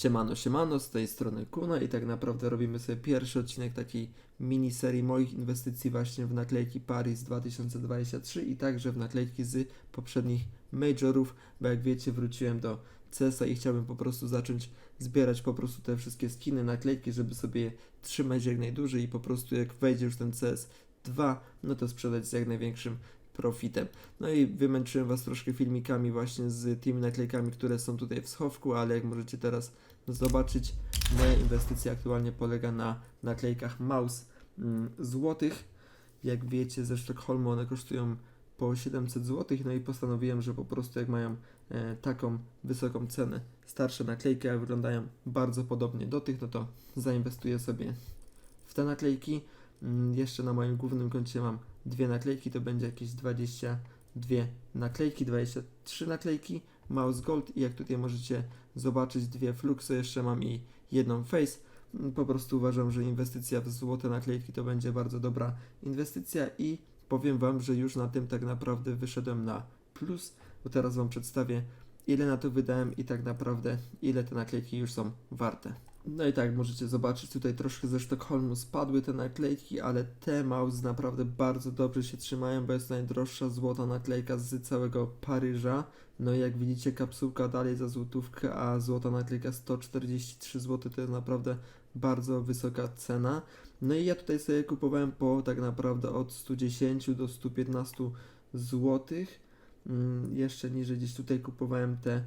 Siemano, siemano, z tej strony Kuna i tak naprawdę robimy sobie pierwszy odcinek takiej miniserii moich inwestycji właśnie w naklejki Paris 2023 i także w naklejki z poprzednich majorów, bo jak wiecie wróciłem do CS-a i chciałbym po prostu zacząć zbierać po prostu te wszystkie skiny, naklejki, żeby sobie je trzymać jak najdłużej i po prostu jak wejdzie już ten CS 2, no to sprzedać z jak największym profitem. No i wymęczyłem Was troszkę filmikami właśnie z tymi naklejkami, które są tutaj w schowku, ale jak możecie teraz zobaczyć, moja inwestycja aktualnie polega na naklejkach Maus mm, złotych. Jak wiecie, ze Sztokholmu one kosztują po 700 zł, no i postanowiłem, że po prostu jak mają e, taką wysoką cenę, starsze naklejki, a wyglądają bardzo podobnie do tych, no to zainwestuję sobie w te naklejki. Mm, Jeszcze na moim głównym koncie mam dwie naklejki, to będzie jakieś 22 naklejki, 23 naklejki, Mouse Gold i jak tutaj możecie zobaczyć dwie Fluxy, jeszcze mam i jedną Face. Po prostu uważam, że inwestycja w złote naklejki to będzie bardzo dobra inwestycja i powiem Wam, że już na tym tak naprawdę wyszedłem na plus, bo teraz Wam przedstawię ile na to wydałem i tak naprawdę ile te naklejki już są warte. No i tak, możecie zobaczyć tutaj troszkę ze Sztokholmu spadły te naklejki, ale te mouse naprawdę bardzo dobrze się trzymają, bo jest najdroższa złota naklejka z całego Paryża. No i jak widzicie kapsułka dalej za złotówkę, a złota naklejka 143 zł to jest naprawdę bardzo wysoka cena. No i ja tutaj sobie kupowałem po tak naprawdę od 110 do 115 złotych. Mm, jeszcze niżej gdzieś tutaj kupowałem te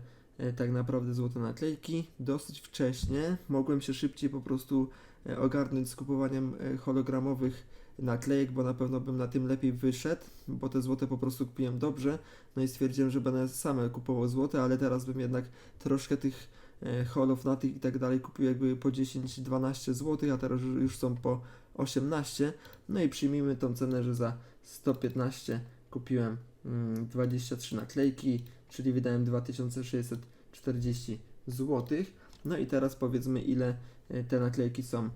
tak naprawdę złote naklejki dosyć wcześnie. Mogłem się szybciej po prostu e, ogarnąć z kupowaniem e, hologramowych naklejek, bo na pewno bym na tym lepiej wyszedł, bo te złote po prostu kupiłem dobrze. No i stwierdziłem, że będę same kupował złote, ale teraz bym jednak troszkę tych e, holów na tych i tak dalej kupił jakby po 10-12 zł, a teraz już- są po 18. No i przyjmijmy tą cenę, że za 115 kupiłem mm, 23 naklejki, czyli wydałem 2640 zł. No i teraz powiedzmy ile e, te naklejki są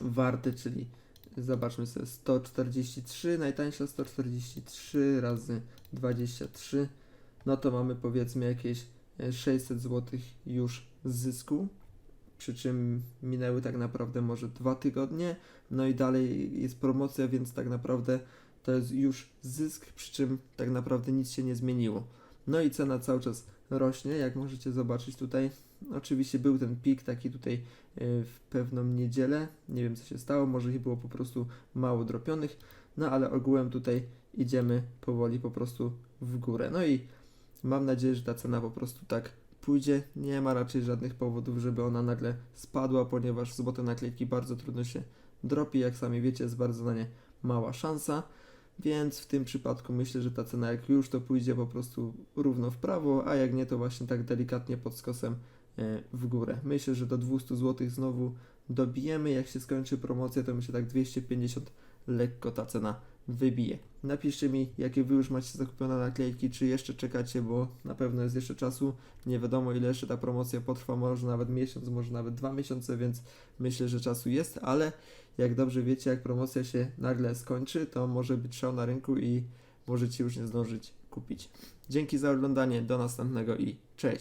warte, czyli zobaczmy sobie 143, najtańsza 143 razy 23, no to mamy powiedzmy jakieś e, 600 zł już zysku. Przy czym minęły tak naprawdę może dwa tygodnie, no i dalej jest promocja, więc tak naprawdę to jest już zysk, przy czym tak naprawdę nic się nie zmieniło. No i cena cały czas rośnie, jak możecie zobaczyć tutaj. Oczywiście był ten pik taki tutaj e, w pewną niedzielę. Nie wiem co się stało, może ich było po prostu mało dropionych, no ale ogółem tutaj idziemy powoli po prostu w górę. No i mam nadzieję, że ta cena po prostu tak pójdzie. Nie ma raczej żadnych powodów, żeby ona nagle spadła, ponieważ złote naklejki bardzo trudno się dropi. Jak sami wiecie, jest bardzo na nie mała szansa. Więc w tym przypadku myślę, że ta cena jak już to pójdzie po prostu równo w prawo, a jak nie to właśnie tak delikatnie pod skosem e, w górę. Myślę, że do 200 zł znowu dobijemy. Jak się skończy promocja, to myślę tak 250 lekko ta cena wybije. Napiszcie mi, jakie wy już macie zakupione naklejki, czy jeszcze czekacie, bo na pewno jest jeszcze czasu. Nie wiadomo, ile jeszcze ta promocja potrwa, może nawet miesiąc, może nawet dwa miesiące, więc myślę, że czasu jest, ale jak dobrze wiecie, jak promocja się nagle skończy, to może być szał na rynku i możecie już nie zdążyć kupić. Dzięki za oglądanie, do następnego i cześć!